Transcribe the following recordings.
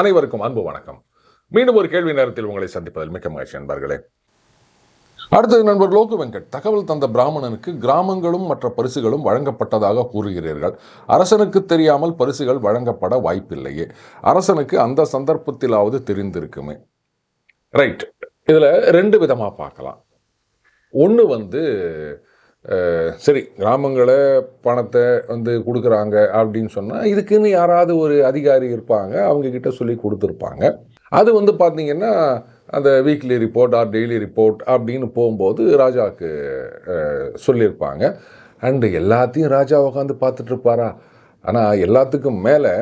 அனைவருக்கும் அன்பு வணக்கம். மீண்டும் ஒரு கேள்வி நேரத்தில் உங்களை சந்திப்பதில் மிக்க மகிழ்ச்சி நண்பர்களே. அடுத்தது நண்பர் லோகு வெங்கட் தகவல் தந்த பிராமணனுக்கு கிராமங்களும் மற்ற பரிசுகளும் வழங்கப்பட்டதாக கூறுகிறீர்கள். அரசனுக்கு தெரியாமல் பரிசுகள் வழங்கப்பட வாய்ப்பில்லையே. அரசனுக்கு அந்த சந்தர்ப்பத்திலாவது தெரிந்திருக்குமே. ரைட் இதில் ரெண்டு விதமாக பார்க்கலாம். ஒன்று வந்து சரி கிராமங்களை பணத்தை வந்து கொடுக்குறாங்க அப்படின்னு சொன்னால் இதுக்குன்னு யாராவது ஒரு அதிகாரி இருப்பாங்க அவங்கக்கிட்ட சொல்லி கொடுத்துருப்பாங்க. அது வந்து பார்த்திங்கன்னா அந்த weekly report or daily report அப்படின்னு போகும்போது ராஜாவுக்கு சொல்லியிருப்பாங்க. அண்டு எல்லாத்தையும் ராஜா உட்காந்து பார்த்துட்ருப்பாரா ஆனால் எல்லாத்துக்கும் மேலே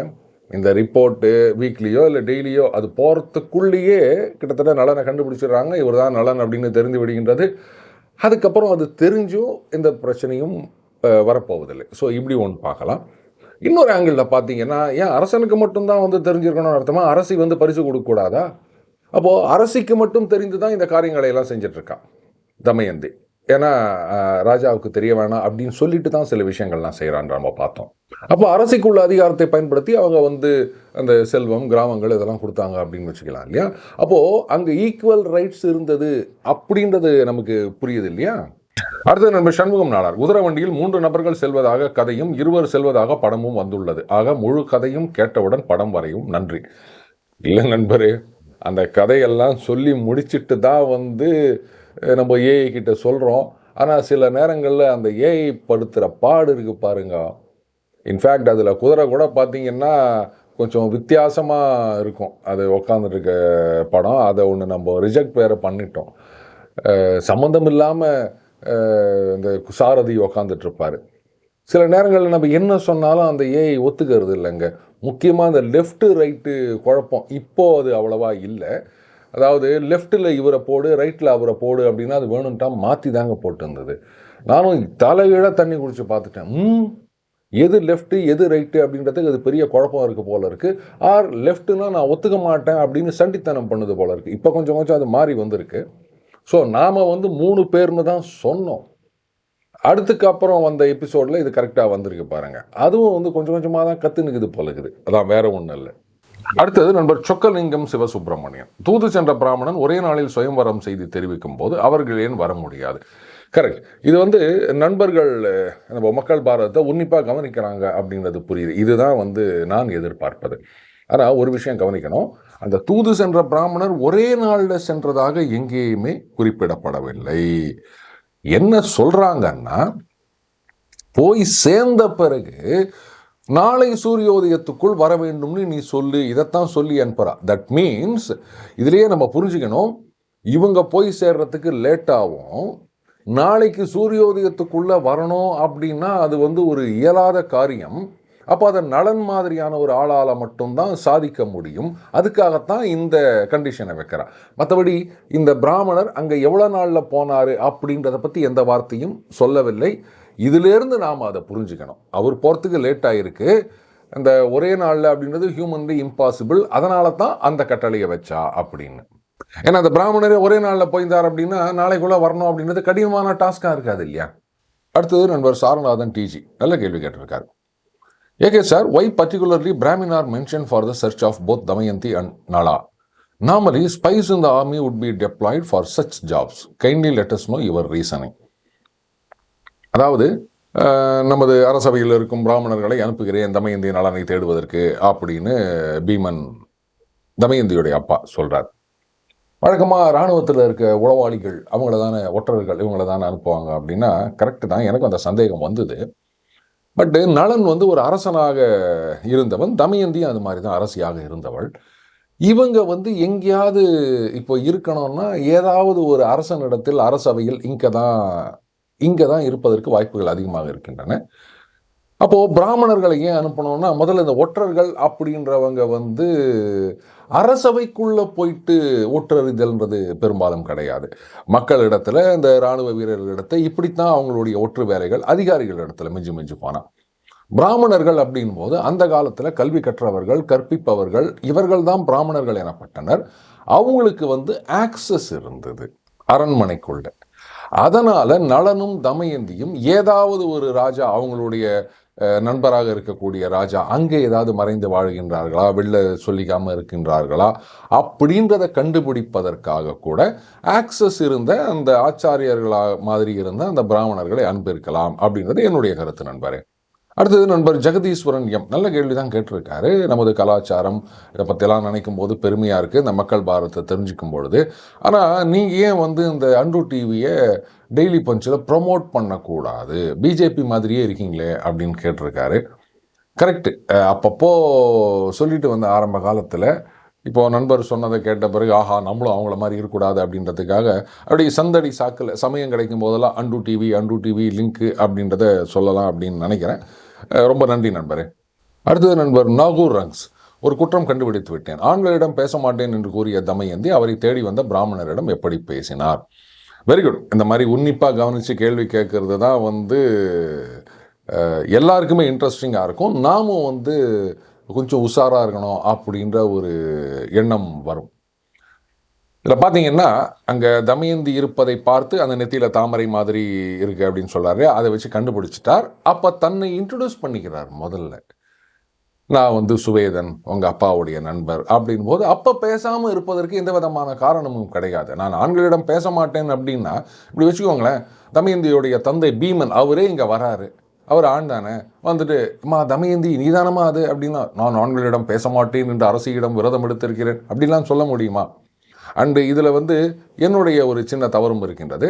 இந்த ரிப்போர்ட்டு வீக்லியோ இல்லை டெய்லியோ அது போகிறதுக்குள்ளேயே கிட்டத்தட்ட நலனை கண்டுபிடிச்சிடுறாங்க. இவர் தான் நலன் அப்படின்னு தெரிந்து விடுகின்றது. அதுக்கப்புறம் அது தெரிஞ்சும் எந்த பிரச்சனையும் வரப்போவதில்லை. ஸோ இப்படி ஒன்று பார்க்கலாம். இன்னொரு ஆங்கிளில் பார்த்தீங்கன்னா ஏன் அரசனுக்கு மட்டும்தான் வந்து தெரிஞ்சிருக்கணும்னு அர்த்தமாக அரசி வந்து பரிசு கொடுக்கக்கூடாதா அப்போது அரசிக்கு மட்டும் தெரிந்து தான் இந்த காரியங்களை எல்லாம் செஞ்சிட்ருக்கான் தமயந்தி. ஏன்னா ராஜாவுக்கு தெரிய வேணாம் அப்படின்னு சொல்லிட்டு தான் சில விஷயங்கள்லாம் செய்கிறான் நம்ம பார்த்தோம். அப்போ அரசுக்கு உள்ள அதிகாரத்தை பயன்படுத்தி அவங்க வந்து அந்த செல்வம் கிராமங்கள் இதெல்லாம் கொடுத்தாங்க அப்படின்னு வச்சுக்கலாம் இல்லையா? அப்போது அங்கே ஈக்குவல் ரைட்ஸ் இருந்தது அப்படின்றது நமக்கு புரியுது இல்லையா? அடுத்தது நம்ம சண்முகம் நாடார். குதிரை வண்டியில் மூன்று நபர்கள் செல்வதாக கதையும் இருவர் செல்வதாக படமும் வந்துள்ளது. ஆக முழு கதையும் கேட்டவுடன் படம் வரையும். நன்றி. இல்லை நண்பரே அந்த கதையெல்லாம் சொல்லி முடிச்சிட்டு தான் வந்து நம்ம ஏஐ கிட்ட சொல்கிறோம் ஆனால் சில நேரங்களில் அந்த ஏஐ படுத்துகிற பாடு இருக்குது பாருங்க. இன்ஃபேக்ட் அதில் குதிரை கூட பார்த்தீங்கன்னா கொஞ்சம் வித்தியாசமாக இருக்கும். அது உக்காந்துருக்க படம். அதை ஒன்று நம்ம ரிஜெக்ட் வேறு பண்ணிட்டோம். சம்மந்தம் இல்லாமல் இந்த சாரதி உக்காந்துட்டுருப்பார். சில நேரங்களில் நம்ம என்ன சொன்னாலும் அந்த ஏஐ ஒத்துக்கிறது இல்லைங்க. முக்கியமாக அந்த லெஃப்ட்டு ரைட்டு குழப்பம். இப்போ அது அவ்வளவா இல்லை. அதாவது லெஃப்ட்டில் இவரை போடு ரைட்டில் அவரை போடு அப்படின்னா அது வேணும்ட்டா மாற்றி தாங்க போட்டிருந்தது. நானும் தலைகீழாக தண்ணி குடித்து பார்த்துட்டேன். ம் எது லெஃப்ட்டு எது ரைட்டு அப்படின்றதுக்கு அது பெரிய குழப்பம் இருக்குது போல இருக்குது ஆர் லெஃப்ட்டுனா நான் ஒத்துக்க மாட்டேன் அப்படின்னு சண்டித்தனம் பண்ணுது போல இருக்குது இப்போ கொஞ்சம் கொஞ்சம் அது மாறி வந்திருக்கு. ஸோ நாம் வந்து மூணு பேர்னு தான் சொன்னோம். அடுத்துக்கு அப்புறம் வந்த எபிசோடில் இது கரெக்டாக வந்திருக்கு பாருங்கள் அதுவும் வந்து கொஞ்சம் கொஞ்சமாக தான் கற்றுனுக்குது போல இருக்குது. அதான் வேறு ஒன்றும் இல்லை. அடுத்தது நண்பர் சொக்கலிங்கம் சிவசுப்பிரமணியன். தூது சென்ற பிராமணன் ஒரே நாளில் சுயம்வரம் செய்தி தெரிவிக்கும் போது அவர்கள் ஏன் வர முடியாது? கரெக்ட் இது வந்து நண்பர்கள் நம்ம மக்கள் பாரதத்தை உன்னிப்பாக கவனிக்கிறாங்க அப்படின்றது புரியுது. இதுதான் வந்து நான் எதிர்பார்ப்பது. ஆனால் ஒரு விஷயம் கவனிக்கணும். அந்த தூது சென்ற பிராமணர் ஒரே நாளில் சென்றதாக எங்கேயுமே குறிப்பிடப்படவில்லை. என்ன சொல்றாங்கன்னா போய் சேர்ந்த பிறகு நாளை சூரியோதயத்துக்குள் வர வேண்டும்னு நீ சொல்லு இதைத்தான் சொல்லி அனுப்புறா. தட் மீன்ஸ் இதுலேயே நம்ம புரிஞ்சுக்கணும் இவங்க போய் சேர்றதுக்கு லேட் ஆகும். நாளைக்கு சூரியோதயத்துக்குள்ளே வரணும் அப்படின்னா அது வந்து ஒரு இயலாத காரியம். அப்போ அதை நலன் மாதிரியான ஒரு ஆளால் மட்டும்தான் சாதிக்க முடியும். அதுக்காகத்தான் இந்த கண்டிஷனை வைக்கிறான் மற்றபடி இந்த பிராமணர் அங்கே எவ்வளோ நாளில் போனார் அப்படின்றத பற்றி எந்த வார்த்தையும் சொல்லவில்லை. இதிலேருந்து நாம் அதை புரிஞ்சுக்கணும். அவர் போகிறதுக்கு லேட் ஆகிருக்கு அந்த ஒரே நாளில் அப்படின்றது ஹியூமன்லி இம்பாசிபிள் அதனால தான் அந்த கட்டளையை வச்சா அப்படின்னு. ஏன்னா அந்த பிராமணரே ஒரே நாளில் போயிருந்தார் அப்படின்னா நாளைக்குள்ளே வரணும் அப்படின்றது கடினமான டாஸ்காக இருக்காது இல்லையா? அடுத்தது நண்பர் சாரநாதன் டிஜி நல்ல கேள்வி கேட்டிருக்காரு. AK sir why particularly brahmin are mention for the search of both Damayanti and Nala normally spies in the army would be deployed for such jobs kindly let us know your reasoning அதாவது நமது அரசவையில் இருக்கும் பிராமணர்களை அனுப்புகிறேன் தமயந்தி நலனை தேடுவதற்கு அப்படின்னு பீமன் தமயந்தியுடைய அப்பா சொல்கிறார் வழக்கமாக இராணுவத்தில் இருக்க உளவாளிகள் அவங்கள தானே ஒற்றர்கள் இவங்கள தானே அனுப்புவாங்க அப்படின்னா கரெக்டு தான். எனக்கும் அந்த சந்தேகம் வந்தது. பட்டு நலன் வந்து ஒரு அரசனாக இருந்தவன் தமயந்தியும் அது மாதிரி தான் அரசியாக இருந்தவள். இவங்க வந்து எங்கேயாவது இப்போ இருக்கணும்னா ஏதாவது ஒரு அரசனிடத்தில் அரசவையில் இங்கே தான் இங்கே தான் இருப்பதற்கு வாய்ப்புகள் அதிகமாக இருக்கின்றன. அப்போது பிராமணர்களை ஏன் அனுப்பணும்னா முதல்ல இந்த ஒற்றர்கள் அப்படின்றவங்க வந்து அரசவைக்குள்ளே போயிட்டு ஒற்றறிதல்ன்றது பெரும்பாலும் கிடையாது. மக்களிடத்தில் இந்த இராணுவ வீரர்களிடத்தை இப்படித்தான் அவங்களுடைய ஒற்று வேலைகள் அதிகாரிகளிடத்தில் மிஞ்சி மிஞ்சி போனால் பிராமணர்கள் அப்படின் போது அந்த காலத்தில் கல்வி கற்றவர்கள் கற்பிப்பவர்கள் இவர்கள் தான் பிராமணர்கள் எனப்பட்டனர். அவங்களுக்கு வந்து ஆக்சஸ் இருந்தது அரண்மனைக்குள்ள. அதனால் நளனும் தமயந்தியும் ஏதாவது ஒரு ராஜா அவங்களுடைய நண்பராக இருக்கக்கூடிய ராஜா அங்கே ஏதாவது மறைந்து வாழ்கின்றார்களா வெளில சொல்லிக்காமல் இருக்கின்றார்களா அப்படின்றத கண்டுபிடிப்பதற்காக கூட ஆக்சஸ் இருந்த அந்த ஆச்சாரியர்களா மாதிரி இருந்த அந்த பிராமணர்களை அனுப்பியிருக்கலாம் அப்படின்றது என்னுடைய கருத்து நண்பரே. அடுத்தது நண்பர் ஜெகதீஸ்வரன் எம். நல்ல கேள்வி தான் கேட்டிருக்காரு. நமது கலாச்சாரம் இதை பற்றிலாம் நினைக்கும் போது பெருமையாக இருக்குது இந்த மக்கள் பாரத்தை தெரிஞ்சுக்கும் பொழுது. ஆனால் நீங்கள் ஏன் வந்து இந்த அன்று டிவியை டெய்லி பஞ்சில் ப்ரொமோட் பண்ணக்கூடாது? பிஜேபி மாதிரியே இருக்கீங்களே அப்படின்னு கேட்டிருக்காரு. கரெக்டு. அப்பப்போ சொல்லிட்டு வந்த ஆரம்ப காலத்தில் இப்போது நண்பர் சொன்னதை கேட்ட பிறகு ஆஹா நம்மளும் அவங்கள மாதிரி இருக்கக்கூடாது அப்படின்றதுக்காக அப்படி சந்தடி சாக்கில் சமயம் கிடைக்கும் போதெல்லாம் and TV and TV link அப்படின்றத சொல்லலாம் அப்படின்னு நினைக்கிறேன். ரொம்ப நன்றி நண்பரே. அடுத்தது நண்பர் நாகூர் ரங்ஸ். ஒரு குற்றம் கண்டுபிடித்து விட்டேன். ஆண்களிடம் பேச மாட்டேன் என்று கூறிய தமயந்தி அவரை தேடி வந்த பிராமணரிடம் எப்படி பேசினார்? வெரி குட் இந்த மாதிரி உன்னிப்பாக கவனித்து கேள்வி கேட்கறது தான் வந்து எல்லாருக்குமே இன்ட்ரெஸ்டிங்காக இருக்கும். நாமும் வந்து கொஞ்சம் உஷாராக இருக்கணும் அப்படின்ற ஒரு எண்ணம் வரும். இதில் பார்த்தீங்கன்னா அங்கே தமயந்தி இருப்பதை பார்த்து அந்த நெத்தியில் தாமரை மாதிரி இருக்குது அப்படின்னு சொல்கிறாரு அதை வச்சு கண்டுபிடிச்சிட்டார். அப்போ தன்னை இன்ட்ரடியூஸ் பண்ணிக்கிறார் முதல்ல. நான் வந்து சுவேதன் உங்கள் அப்பாவுடைய நண்பர் அப்படின் போது அப்போ பேசாமல் இருப்பதற்கு எந்த விதமான காரணமும் கிடையாது. நான் ஆண்களிடம் பேச மாட்டேன் அப்படின்னா இப்படி வச்சுக்கோங்களேன் தமயந்தியுடைய தந்தை பீமன் அவரே இங்கே வராரு. அவர் ஆண் தானே. வந்துட்டு அம்மா தமயந்தி நீதானமா அது? அப்படின்னா நான் ஆண்களிடம் பேச மாட்டேன் என்று அரசியிடம் விரதம் எடுத்திருக்கிறேன். அப்படிலாம் சொல்ல முடியுமா? அண்டு இதில் வந்து என்னுடைய ஒரு சின்ன தவறும் இருக்கின்றது.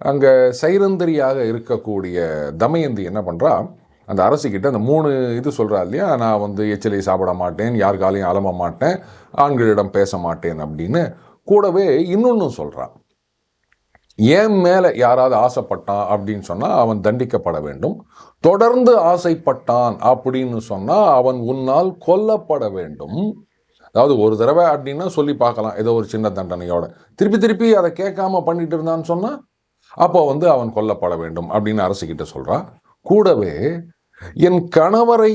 அங்கே சைரந்தரியாக இருக்கக்கூடிய தமயந்தி என்ன பண்ணுறா அந்த அரசிக்கிட்ட அந்த மூணு இது சொல்கிறா இல்லையா நான் வந்து எச்சிலை சாப்பிட மாட்டேன் யார் காலையும் அலம்ப மாட்டேன் ஆண்களிடம் பேச மாட்டேன் அப்படின்னு கூடவே இன்னொன்று சொல்கிறான் ஏன் மேலே யாராவது ஆசைப்பட்டான் அப்படின்னு சொன்னால் அவன் தண்டிக்கப்பட வேண்டும். தொடர்ந்து ஆசைப்பட்டான் அப்படின்னு சொன்னால் அவன் உன்னால் கொல்லப்பட வேண்டும். அதாவது ஒரு தடவை அப்படின்னா சொல்லி பார்க்கலாம் ஏதோ ஒரு சின்ன தண்டனையோட. திருப்பி திருப்பி அதை கேட்காம பண்ணிட்டு இருந்தான்னு சொன்னால் அப்போ வந்து அவன் கொல்லப்பட வேண்டும் அப்படின்னு அரசுக்கிட்ட சொல்கிறான் கூடவே என் கணவரை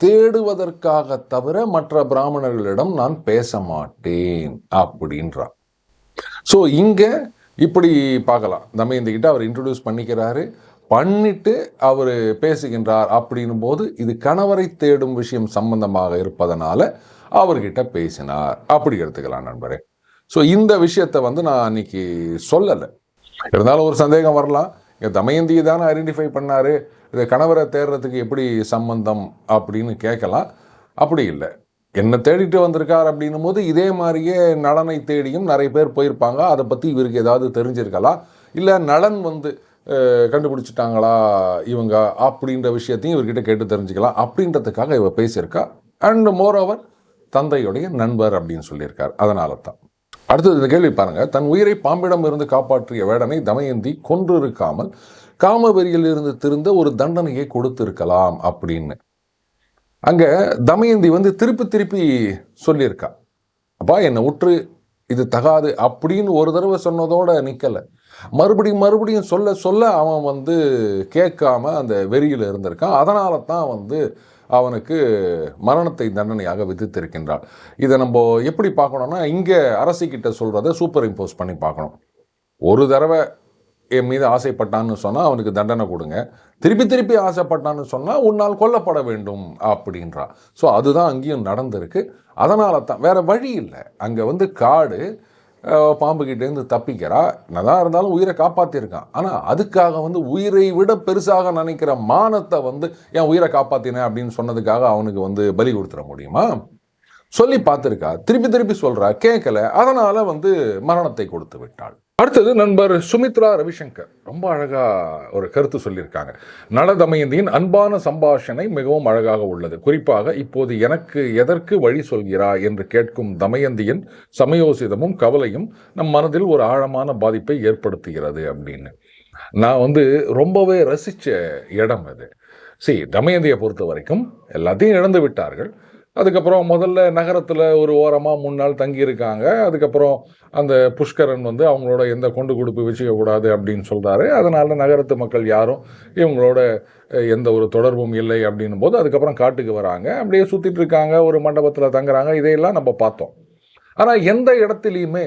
தேடுவதற்காக தவிர மற்ற பிராமணர்களிடம் நான் பேச மாட்டேன் அப்படின்றான். ஸோ இங்கே இப்படி பார்க்கலாம். தமயந்திக்கிட்ட அவர் இன்ட்ரடியூஸ் பண்ணிக்கிறாரு. பண்ணிட்டு அவர் பேசுகின்றார் அப்படின்னும் போது இது கணவரை தேடும் விஷயம் சம்பந்தமாக இருப்பதனால அவர்கிட்ட பேசினார். அப்படி எடுத்துக்கலாம் நண்பரே. ஸோ இந்த விஷயத்தை வந்து நான் அன்னைக்கு சொல்லலை. இருந்தாலும் ஒரு சந்தேகம் வரலாம். இங்க தமயந்தியை தானே ஐடென்டிஃபை பண்ணார். இது கணவரை தேடுறதுக்கு எப்படி சம்பந்தம் அப்படின்னு கேட்கலாம். அப்படி இல்லை. என்னை தேடிட்டு வந்திருக்கார் அப்படின்னும் போது இதே மாதிரியே நலனை தேடியும் நிறைய பேர் போயிருப்பாங்க. அதை பற்றி இவருக்கு ஏதாவது தெரிஞ்சிருக்கலாம் இல்லை நலன் வந்து கண்டுபிடிச்சிட்டாங்களா இவங்க அப்படின்ற விஷயத்தையும் இவர்கிட்ட கேட்டு தெரிஞ்சுக்கலாம். அப்படின்றதுக்காக இவ பேசியிருக்கா. அண்ட் மோர் ஓவர் தந்தையுடைய நண்பர் அப்படின்னு சொல்லியிருக்கார். அதனால தான் அடுத்தது இந்த கேள்வி பாருங்கள் தன் உயிரை பாம்பிடம் இருந்து காப்பாற்றிய வேடனை தமயந்தி கொன்றிருக்காமல் காமவெறியில் இருந்து திருந்த ஒரு தண்டனையை கொடுத்திருக்கலாம் அப்படின்னு. அங்கே தமயந்தி வந்து திருப்பி திருப்பி சொல்லியிருக்கா. அப்பா என்னை உற்று இது தகாது அப்படின்னு ஒரு தடவை சொன்னதோட நிற்கலை மறுபடியும் மறுபடியும் சொல்ல சொல்ல அவன் வந்து கேட்காம அந்த வெறியில் இருந்திருக்கான். அதனால தான் வந்து அவனுக்கு மரணத்தை தண்டனையாக விதித்திருக்கின்றான். இதை நம்ம எப்படி பார்க்கணும்னா இங்கே அரசிக்கிட்ட சொல்கிறத சூப்பர் இம்போஸ் பண்ணி பார்க்கணும். ஒரு தடவை என் மீது ஆசைப்பட்டான்னு சொன்னால் அவனுக்கு தண்டனை கொடுங்க. திருப்பி திருப்பி ஆசைப்பட்டான்னு சொன்னால் உன்னால் கொல்லப்பட வேண்டும் அப்படின்றா ஸோ அதுதான் அங்கேயும் நடந்திருக்கு. அதனால தான் வேறு வழி இல்லை. அங்கே வந்து காடு பாம்புக்கிட்டேருந்து தப்பிக்கிறா. என்னதான் இருந்தாலும் உயிரை காப்பாற்றிருக்கான் ஆனால் அதுக்காக வந்து உயிரை விட பெருசாக நினைக்கிற மானத்தை வந்து என் உயிரை காப்பாற்றினேன் அப்படின்னு சொன்னதுக்காக அவனுக்கு வந்து பலி கொடுத்துட முடியுமா? சொல்லி பார்த்துருக்கா. திருப்பி திருப்பி சொல்கிறா கேட்கல அதனால் வந்து மரணத்தை கொடுத்து விட்டாள். அடுத்தது நண்பர் சுமித்ரா ரவிசங்கர். ரொம்ப அழகாக ஒரு கருத்து சொல்லியிருக்காங்க. நலதமயந்தியின் அன்பான சம்பாஷணை மிகவும் அழகாக உள்ளது. குறிப்பாக இப்போது எனக்கு எதற்கு வழி சொல்கிறா? என்று கேட்கும் தமயந்தியின் சமயோசிதமும் கவலையும் நம் மனதில் ஒரு ஆழமான பாதிப்பை ஏற்படுத்துகிறது அப்படின்னு. நான் வந்து ரொம்பவே ரசித்த இடம் அது. சரி தமயந்தியை பொறுத்த வரைக்கும் எல்லாத்தையும் இழந்து விட்டார்கள். அதுக்கப்புறம் முதல்ல நகரத்தில் ஒரு ஓரமாக மூணு நாள் தங்கியிருக்காங்க. அதுக்கப்புறம் அந்த புஷ்கரன் வந்து அவங்களோட எந்த கொண்டு கொடுப்பு வச்சுக்கக்கூடாது அப்படின்னு சொல்கிறாரு அதனால் நகரத்து மக்கள் யாரும் இவங்களோட எந்த ஒரு தொடர்பும் இல்லை அப்படின்னும் போது அதுக்கப்புறம் காட்டுக்கு வராங்க. அப்படியே சுற்றிட்டு இருக்காங்க ஒரு மண்டபத்தில் தங்குறாங்க. இதையெல்லாம் நம்ம பார்த்தோம். ஆனால் எந்த இடத்துலையுமே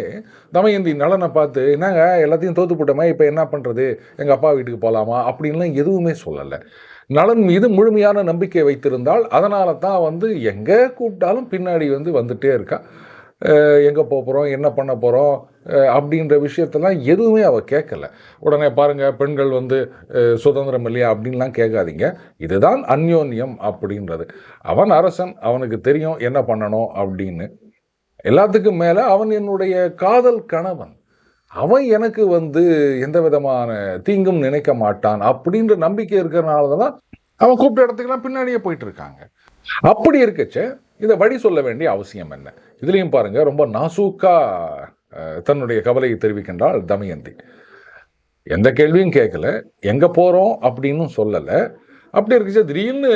தமயந்தி நலனை பார்த்து என்னங்க எல்லாத்தையும் தோத்து போட்டோமே இப்போ என்ன பண்ணுறது எங்கள் அப்பா வீட்டுக்கு போகலாமா அப்படின்லாம் எதுவுமே சொல்லலை. நலன் மீது முழுமையான நம்பிக்கை வைத்திருந்தால் அதனால தான் வந்து எங்கே கூப்பிட்டாலும் பின்னாடி வந்து வந்துட்டே இருக்கா. எங்கே போக போகிறோம் என்ன பண்ண போகிறோம் அப்படின்ற விஷயத்தெல்லாம் எதுவுமே அவள் கேட்கல. உடனே பாருங்கள் பெண்கள் வந்து சுதந்திரம் இல்லையா அப்படின்லாம் கேட்காதீங்க. இதுதான் அந்யோன்யம் அப்படின்றது. அவன் அரசன் அவனுக்கு தெரியும் என்ன பண்ணணும் அப்படின்னு. எல்லாத்துக்கும் மேலே அவன் என்னுடைய காதல் கணவன். அவன் எனக்கு வந்து எந்த விதமான தீங்கும் நினைக்க மாட்டான் அப்படின்ற நம்பிக்கை இருக்கிறனால தான் அவன் கூப்பிட்ட இடத்துக்குலாம் பின்னாடியே போயிட்டு இருக்காங்க அப்படி இருக்கச்ச இதை வழி சொல்ல வேண்டிய அவசியம் என்ன? இதுலேயும் பாருங்கள் ரொம்ப நாசூக்கா தன்னுடைய கவலையை தெரிவிக்கின்றாள் தமயந்தி. எந்த கேள்வியும் கேட்கல எங்கே போகிறோம் அப்படின்னு சொல்லலை. அப்படி இருக்குச்சு திடீர்னு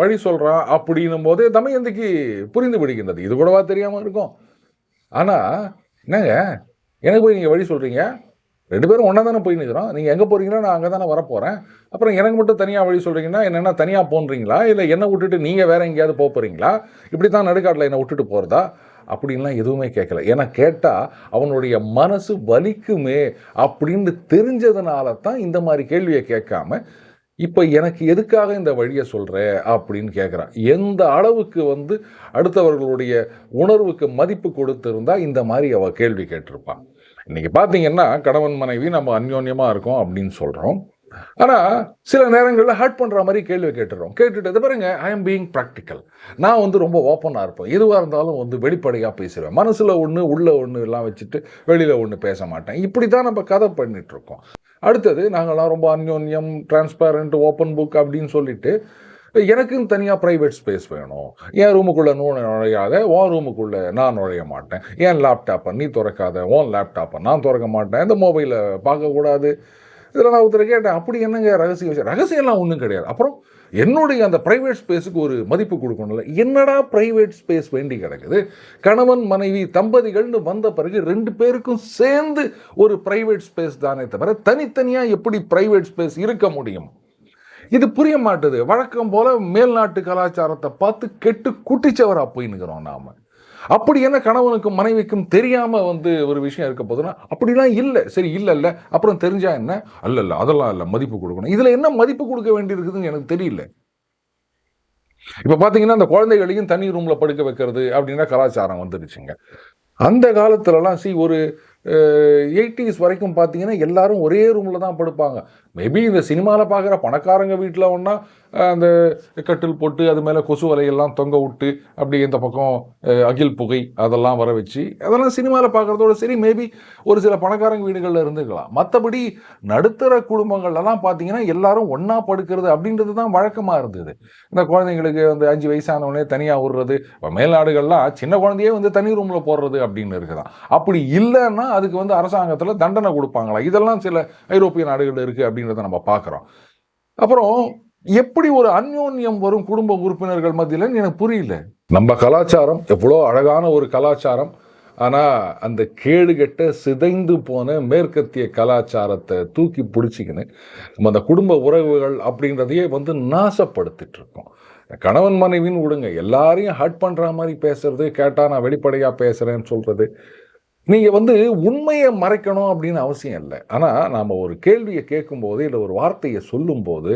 வழி சொல்கிறான் அப்படின்னும் போதே தமயந்திக்கு புரிந்து விடுகின்றது. இது கூடவா தெரியாமல் இருக்கும்? ஆனால் என்னங்க எனக்கு போய் நீங்கள் வழி சொல்கிறீங்க ரெண்டு பேரும் ஒன்றா தானே போய் நிற்கிறோம் நீங்கள் எங்கே போகிறீங்களோ நான் அங்கே தானே வரப்போகிறேன் அப்புறம் எனக்கு மட்டும் தனியாக வழி சொல்கிறீங்கன்னா என்னென்னா தனியாக போன்றீங்களா? இல்லை என்னை விட்டுட்டு நீங்கள் வேறு எங்கேயாவது போக போகிறீங்களா இப்படி தான் நடுக்காட்டில் என்னை விட்டுட்டு போகிறதா அப்படின்லாம் எதுவுமே கேட்கல. ஏன்னா கேட்டால் அவனுடைய மனசு வலிக்குமே அப்படின்னு தெரிஞ்சதுனால தான் இந்த மாதிரி கேள்வியை கேட்காம இப்போ எனக்கு எதுக்காக இந்த வழியை சொல்கிற அப்படின்னு கேட்குறான் எந்த அளவுக்கு வந்து அடுத்தவர்களுடைய உணர்வுக்கு மதிப்பு கொடுத்துருந்தா இந்த மாதிரி அவள் கேள்வி கேட்டிருப்பான் இன்றைக்கி பார்த்தீங்கன்னா கணவன் மனைவி நம்ம அந்யோன்யமாக இருக்கோம் அப்படின்னு சொல்கிறோம் ஆனால் சில நேரங்களில் ஹர்ட் பண்ணுற மாதிரி கேள்வி கேட்டுடுறோம். கேட்டுட்டு இது பாருங்க ஐ எம் பீயிங் ப்ராக்டிக்கல் நான் வந்து ரொம்ப ஓப்பனாக இருப்பேன். எதுவாக இருந்தாலும் வந்து வெளிப்படையாக பேசிடுவேன் மனசில் ஒன்று உள்ள ஒன்று எல்லாம் வச்சுட்டு வெளியில் ஒன்று பேச மாட்டேன். இப்படி தான் நம்ம கதை பண்ணிகிட்ருக்கோம் அடுத்தது நாங்கள்லாம் ரொம்ப அந்யோன்யம் டிரான்ஸ்பேரண்ட் ஓப்பன் புக் அப்படின்னு சொல்லிட்டு எனக்கும் தனியாக ப்ரைவேட் ஸ்பேஸ் வேணும். என் ரூமுக்குள்ளே நூ நுழையாத உன் ரூமுக்குள்ளே நான் நுழைய மாட்டேன். என் லேப்டாப்பை நீ திறக்காத உன் லேப்டாப்பை நான் திறக்க மாட்டேன். இந்த மொபைலை பார்க்கக்கூடாது. இதில் நான் ஒருத்தர் கேட்டேன் அப்படி என்னங்க ரகசிய விஷயம் ரகசியம்லாம் ஒன்றும் கிடையாது. அப்புறம் என்னுடைய அந்த ப்ரைவேட் ஸ்பேஸுக்கு ஒரு மதிப்பு கொடுக்கணும்ல என்னடா ப்ரைவேட் ஸ்பேஸ் வேண்டி கிடக்குது? கணவன் மனைவி தம்பதிகள்னு வந்த பிறகு ரெண்டு பேருக்கும் சேர்ந்து ஒரு ப்ரைவேட் ஸ்பேஸ் தானே தவிர தனித்தனியாக எப்படி ப்ரைவேட் ஸ்பேஸ் இருக்க முடியும்? இது புரிய மாட்டுது. வழக்கம் போல மேல்நாட்டு கலாச்சாரத்தை பார்த்து கெட்டு குட்டிச்சவராக போயின்னுக்கிறோம் நாம். அப்படி என்ன கணவனுக்கும் மனைவிக்கும் தெரியாம வந்து ஒரு விஷயம் இருக்க போதுன்னா அப்படிலாம் இல்லை. சரி இல்லை இல்லை அப்புறம் தெரிஞ்சா என்ன? அல்ல இல்லை அதெல்லாம் இல்லை. மதிப்பு கொடுக்கணும். இதுல என்ன மதிப்பு கொடுக்க வேண்டியிருக்குதுன்னு எனக்கு தெரியல. இப்போ பார்த்தீங்கன்னா அந்த குழந்தைகளையும் தனி ரூம்ல படுக்க வைக்கிறது அப்படின்னா கலாச்சாரம் வந்துடுச்சுங்க. அந்த காலத்துலலாம் சி ஒரு எயிட்டிஸ் வரைக்கும் பார்த்தீங்கன்னா எல்லாரும் ஒரே ரூமில் தான் படுப்பாங்க. மேபி இந்த சினிமாவில் பார்க்குற பணக்காரங்க வீட்டில் ஒன்றா அந்த கட்டில் போட்டு அது மேலே கொசு வலையெல்லாம் தொங்க விட்டு அப்படி இந்த பக்கம் அகில் புகை அதெல்லாம் வர வச்சு அதெல்லாம் சினிமாவில் பார்க்குறதோட சரி மேபி ஒரு சில பணக்காரங்க வீடுகளில் இருந்துக்கலாம் மற்றபடி நடுத்தர குடும்பங்கள்லாம் பார்த்தீங்கன்னா எல்லாரும் ஒன்றா படுக்கிறது அப்படின்றது தான் வழக்கமாக இருந்தது. இந்த குழந்தைங்களுக்கு வந்து அஞ்சு வயசானவனே தனியாக விடுறது இப்போ மேல்நாடுகள்லாம் சின்ன குழந்தையே வந்து தனி ரூமில் போடுறது அப்படின்னு இருக்குதான் அப்படி இல்லைன்னா அதுக்கு வந்து அரசாங்கத்தில் தண்டனை கொடுப்பாங்களா? இதெல்லாம் சில ஐரோப்பிய நாடுகள் இருக்குது அப்படின்றத நம்ம பார்க்குறோம் அப்புறம் எப்படி ஒரு அந்யோன்யம் வரும் குடும்ப உறுப்பினர்கள் மத்தியில் எனக்கு புரியல. நம்ம கலாச்சாரம் எவ்வளோ அழகான ஒரு கலாச்சாரம் ஆனால் அந்த கேடுகட்ட சிதைந்து போன மேற்கத்திய கலாச்சாரத்தை தூக்கி பிடிச்சிக்கின்னு நம்ம அந்த குடும்ப உறவுகள் அப்படின்றதையே வந்து நாசப்படுத்திட்டு இருக்கோம் கணவன் மனைவின்னு விடுங்க எல்லாரையும் ஹர்ட் பண்ணுற மாதிரி பேசுறது கேட்டால் நான் வெளிப்படையாக பேசுகிறேன்னு சொல்கிறது நீங்கள் வந்து உண்மையை மறைக்கணும் அப்படின்னு அவசியம் இல்லை. ஆனால் நாம் ஒரு கேள்வியை கேட்கும்போது இல்லை ஒரு வார்த்தையை சொல்லும்போது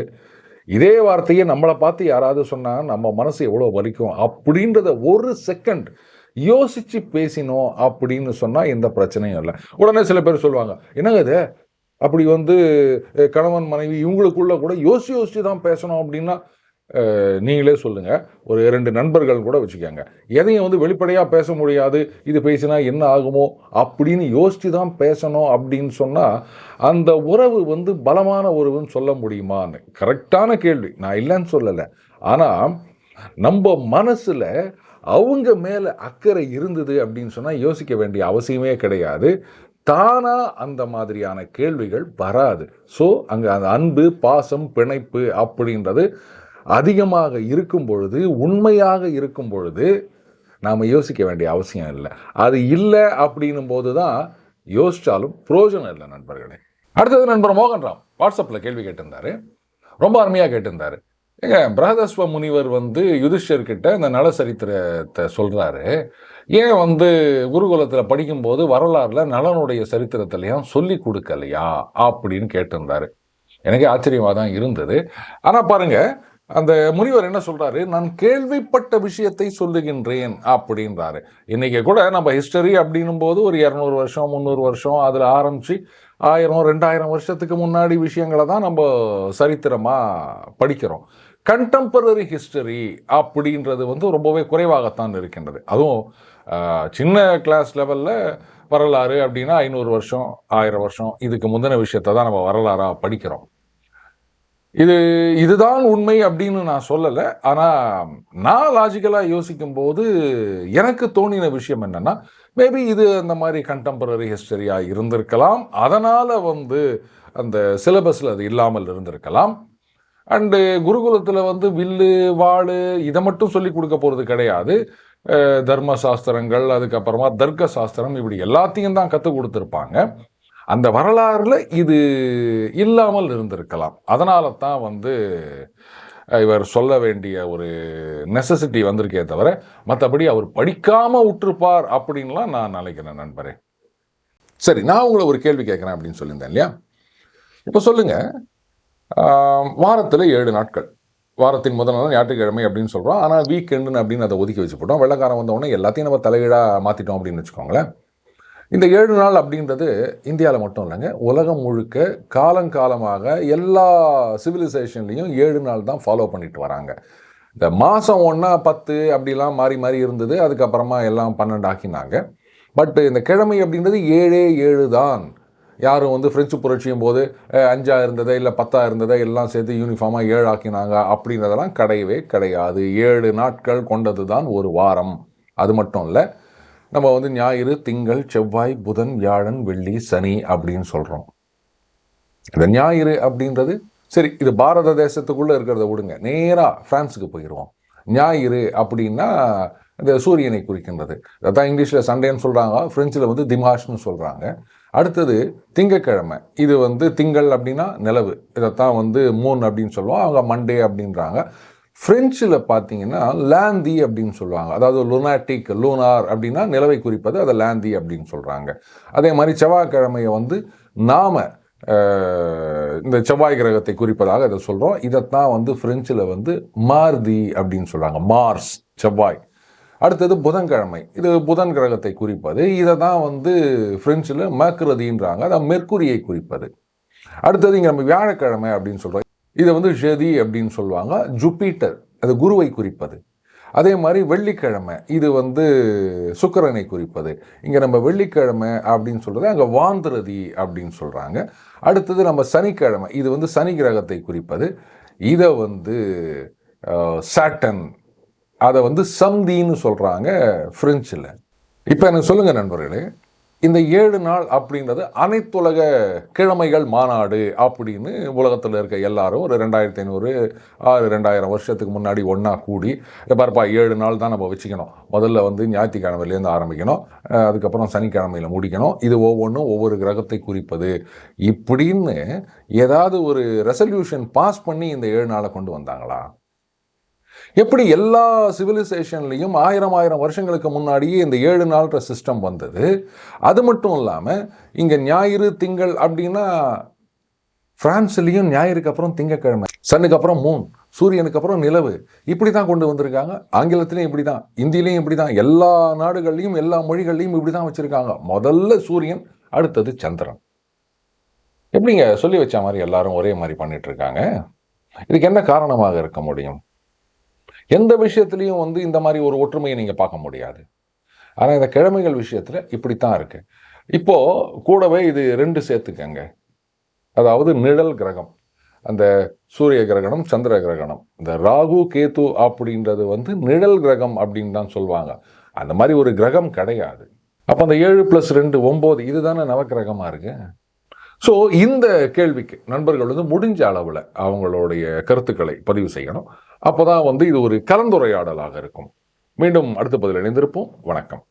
இதே வார்த்தையை நம்மளை பார்த்து யாராவது சொன்னால் நம்ம மனசு எவ்வளோ வலிக்கும்? அப்படின்றத ஒரு செகண்ட் யோசித்து பேசினோம் அப்படின்னு சொன்னால் எந்த பிரச்சனையும் இல்லை. உடனே சில பேர் சொல்லுவாங்க என்னங்க இது? அப்படி வந்து கணவன் மனைவி இவங்களுக்குள்ள கூட யோசிச்சு யோசித்து தான் பேசணும் அப்படின்னா நீங்களே சொல்லுங்கள் ஒரு இரண்டு நண்பர்கள் கூட வச்சுக்கோங்க. எதையும் வந்து வெளிப்படையாக பேச முடியாது. இது பேசினா என்ன ஆகுமோ அப்படின்னு யோசித்து தான் பேசணும் அப்படின்னு சொன்னால் அந்த உறவு வந்து பலமான உறவுன்னு சொல்ல முடியுமான்னு? கரெக்டான கேள்வி. நான் இல்லைன்னு சொல்லலை. ஆனால் நம்ம மனசில் அவங்க மேலே அக்கறை இருந்தது அப்படின்னு சொன்னால் யோசிக்க வேண்டிய அவசியமே கிடையாது. தானா அந்த மாதிரியான கேள்விகள் வராது. ஸோ அங்கே அந்த அன்பு பாசம் பிணைப்பு அப்படின்றது அதிகமாக இருக்கும் பொழுது உண்மையாக இருக்கும் பொழுது நாம் யோசிக்க வேண்டிய அவசியம் இல்லை. அது இல்லை அப்படின்னும் போது தான் யோசித்தாலும் புரோஜனம் இல்லை நண்பர்களே. அடுத்தது நண்பர் மோகன்ராம் வாட்ஸ்அப்பில் கேள்வி கேட்டிருந்தார். ரொம்ப அருமையாக கேட்டிருந்தாரு. ஏங்க பிரகதஸ்வ முனிவர் வந்து யுதிஷ்டர்கிட்ட இந்த நல சரித்திரத்தை ஏன் வந்து குருகுலத்தில் படிக்கும்போது வரலாறுல நலனுடைய சரித்திரத்திலையும் சொல்லி கொடுக்கலையா? அப்படின்னு கேட்டிருந்தாரு. எனக்கே ஆச்சரியமாக தான் இருந்தது. ஆனால் பாருங்கள் அந்த முனிவர் என்ன சொல்கிறாரு நான் கேள்விப்பட்ட விஷயத்தை சொல்லுகின்றேன் அப்படின்றாரு. இன்றைக்கி கூட நம்ம ஹிஸ்டரி அப்படின்னும் போது ஒரு இரநூறு வருஷம் முந்நூறு வருஷம் அதில் ஆரம்பித்து ஆயிரம் ரெண்டாயிரம் வருஷத்துக்கு முன்னாடி விஷயங்களை தான் நம்ம சரித்திரமாக படிக்கிறோம். கண்டெம்பரரி ஹிஸ்டரி அப்படின்றது வந்து ரொம்பவே குறைவாகத்தான் இருக்கின்றது. அதுவும் சின்ன கிளாஸ் லெவலில் வரலாறு அப்படின்னா ஐநூறு வருஷம் ஆயிரம் வருஷம் இதுக்கு முந்தின விஷயத்தை தான் நம்ம வரலாறாக படிக்கிறோம். இது இதுதான் உண்மை அப்படின்னு நான் சொல்லலை. ஆனால் நான் லாஜிக்கலாக யோசிக்கும் போது எனக்கு தோணின விஷயம் என்னன்னா மேபி இது அந்த மாதிரி கண்டெம்பரரி ஹிஸ்டரியாக இருந்திருக்கலாம். அதனால் வந்து அந்த சிலபஸில் அது இல்லாமல் இருந்திருக்கலாம். அண்டு குருகுலத்தில் வந்து வில்லு வாள் இதை மட்டும் சொல்லி கொடுக்க போகிறது கிடையாது. தர்ம சாஸ்திரங்கள் அதுக்கப்புறமா தர்க்க சாஸ்திரம் இப்படி எல்லாத்தையும் தான் கற்றுக் கொடுத்துருப்பாங்க. அந்த வரலாறுல இது இல்லாமல் இருந்திருக்கலாம். அதனால தான் வந்து இவர் சொல்ல வேண்டிய ஒரு நெசசிட்டி வந்திருக்கே தவிர மற்றபடி அவர் படிக்காமல் விட்டுருப்பார் அப்படின்லாம் நான் நினைக்கிறேன் நண்பரே. சரி நான் உங்களை ஒரு கேள்வி கேட்குறேன் அப்படின்னு சொல்லியிருந்தேன் இல்லையா? இப்போ சொல்லுங்கள் வாரத்தில் ஏழு நாட்கள். வாரத்தின் முதல் நாள் ஞாயிற்றுக்கிழமை அப்படின்னு சொல்கிறோம் ஆனால் வீக்கெண்டுன்னு அப்படின்னு அதை ஒதுக்கி வச்சு போட்டோம். வெள்ளக்காரன் வந்த எல்லாத்தையும் நம்ம தலையீடாக மாற்றிட்டோம் அப்படின்னு வச்சுக்கோங்களேன். இந்த ஏழு நாள் அப்படின்றது இந்தியாவில் மட்டும் இல்லைங்க. உலகம் முழுக்க காலங்காலமாக எல்லா சிவிலைசேஷன்லேயும் ஏழு நாள் தான் ஃபாலோ பண்ணிட்டு வராங்க. இந்த மாதம் ஒன்றா பத்து அப்படிலாம் மாறி மாறி இருந்தது. அதுக்கப்புறமா எல்லாம் பன்னெண்டு ஆக்கினாங்க. பட் இந்த கிழமை அப்படின்றது ஏழே ஏழு தான். யாரும் வந்து ஃப்ரெஞ்சு புரட்சியும் போது அஞ்சாக இருந்ததை இல்லை பத்தாக இருந்ததை எல்லாம் சேர்த்து யூனிஃபார்மாக ஏழு ஆக்கினாங்க அப்படின்றதெல்லாம் கிடையவே கிடையாது. ஏழு நாட்கள் கொண்டது தான் ஒரு வாரம். அது மட்டும் இல்லை. நம்ம வந்து ஞாயிறு திங்கள் செவ்வாய் புதன் வியாழன் வெள்ளி சனி அப்படின்னு சொல்கிறோம் இந்த ஞாயிறு அப்படின்றது சரி இது பாரத தேசத்துக்குள்ளே இருக்கிறத விடுங்க. நேராக ஃப்ரான்ஸுக்கு போயிடுவோம் ஞாயிறு அப்படின்னா இந்த சூரியனை குறிக்கின்றது. அதான் இங்கிலீஷில் சண்டேன்னு சொல்கிறாங்க ஃப்ரெஞ்சில் வந்து திமாஷ்னு சொல்கிறாங்க அடுத்தது திங்கக்கிழமை. இது வந்து திங்கள் அப்படின்னா நிலவு. இதைத்தான் வந்து மூன் அப்படின்னு சொல்லுவோம். அவங்க மண்டே அப்படின்றாங்க. ஃப்ரெஞ்சில் பார்த்தீங்கன்னா லேந்தி அப்படின்னு சொல்லுவாங்க. அதாவது லுனாட்டிக் லூனார் அப்படின்னா நிலவை குறிப்பது அதை லேந்தி அப்படின்னு சொல்கிறாங்க அதே மாதிரி செவ்வாய்க்கிழமையை வந்து நாம் இந்த செவ்வாய் கிரகத்தை குறிப்பதாக இதை சொல்கிறோம் இதைத்தான் வந்து ஃப்ரெஞ்சில் வந்து மார்தி அப்படின்னு சொல்கிறாங்க மார்ஸ் செவ்வாய். அடுத்தது புதன்கிழமை. இது புதன் கிரகத்தை குறிப்பது. இதை தான் வந்து ஃப்ரெஞ்சில் மேக்ரதின்றாங்க அதான் மெர்க்குரியை குறிப்பது. அடுத்தது இங்கே நம்ம வியாழக்கிழமை அப்படின்னு சொல்கிறோம் இதை வந்து ஷதி அப்படின்னு சொல்லுவாங்க. ஜூபிட்டர் அது குருவை குறிப்பது. அதே மாதிரி வெள்ளிக்கிழமை இது வந்து சுக்கரனை குறிப்பது. இங்கே நம்ம வெள்ளிக்கிழமை அப்படின்னு சொல்கிறது அங்கே வாந்திரதி அப்படின்னு சொல்கிறாங்க அடுத்தது நம்ம சனிக்கிழமை இது வந்து சனி கிரகத்தை குறிப்பது. இதை வந்து சாட்டன் அதை வந்து சந்தின்னு சொல்கிறாங்க ஃப்ரெஞ்சில் இப்போ எனக்கு சொல்லுங்கள் நண்பர்களே. இந்த ஏழு நாள் அப்படின்றது அனைத்துலக கிழமைகள் மாநாடு அப்படின்னு உலகத்தில் இருக்க எல்லாரும் ஒரு ரெண்டாயிரத்தி ஐநூறு ஆறு ரெண்டாயிரம் வருஷத்துக்கு முன்னாடி ஒன்றா கூடி பார்ப்பா பாருப்பா ஏழு நாள் தான் நம்ம வச்சுக்கணும். முதல்ல வந்து ஞாயிற்றுக்கிழமையிலேருந்து ஆரம்பிக்கணும். அதுக்கப்புறம் சனிக்கிழமையில் முடிக்கணும். இது ஒவ்வொன்றும் ஒவ்வொரு கிரகத்தை குறிப்பது. இப்படின்னு ஏதாவது ஒரு ரெசல்யூஷன் பாஸ் பண்ணி இந்த ஏழு நாளை கொண்டு வந்தாங்களா? எப்படி எல்லா சிவிலைசேஷன்லேயும் ஆயிரம் ஆயிரம் வருஷங்களுக்கு முன்னாடியே இந்த ஏழு நாள்ன்ற சிஸ்டம் வந்தது? அது மட்டும் இல்லாமல் இங்கே ஞாயிறு திங்கள் அப்படின்னா ஃப்ரான்ஸ்லேயும் ஞாயிறுக்கு அப்புறம் திங்கக்கிழமை சன்னுக்கு அப்புறம் மூன் சூரியனுக்கு அப்புறம் நிலவு. இப்படி தான் கொண்டு வந்திருக்காங்க. ஆங்கிலத்திலையும் இப்படி தான் இந்தியிலையும் இப்படி தான் எல்லா நாடுகள்லையும் எல்லா மொழிகள்லையும் இப்படி தான் வச்சுருக்காங்க. முதல்ல சூரியன் அடுத்தது சந்திரன். எப்படிங்க? சொல்லி வச்ச மாதிரி எல்லாரும் ஒரே மாதிரி பண்ணிட்டு இருக்காங்க. இதுக்கு என்ன காரணமாக இருக்க முடியும்? எந்த விஷயத்துலையும் வந்து இந்த மாதிரி ஒரு ஒற்றுமையை நீங்கள் பார்க்க முடியாது. ஆனால் இந்த கிழமைகள் விஷயத்தில் இப்படித்தான் இருக்கு. இப்போ கூடவே இது ரெண்டு சேர்த்துக்கங்க. அதாவது நிழல் கிரகம் அந்த சூரிய கிரகணம் சந்திர கிரகணம். இந்த ராகு கேத்து அப்படின்றது வந்து நிழல் கிரகம் அப்படின்னு தான் சொல்லுவாங்க அந்த மாதிரி ஒரு கிரகம் கிடையாது. அப்போ அந்த ஏழு ப்ளஸ் ரெண்டு ஒம்பது இதுதானே நவக்கிரகமாக இருக்குது ஸோ இந்த கேள்விக்கு நண்பர்கள் வந்து முடிஞ்ச அளவில் அவங்களுடைய கருத்துக்களை பதிவு செய்யணும். அப்போ தான் வந்து இது ஒரு கலந்துரையாடலாக இருக்கும். மீண்டும் அடுத்த பதில் இணைந்திருப்போம். வணக்கம்.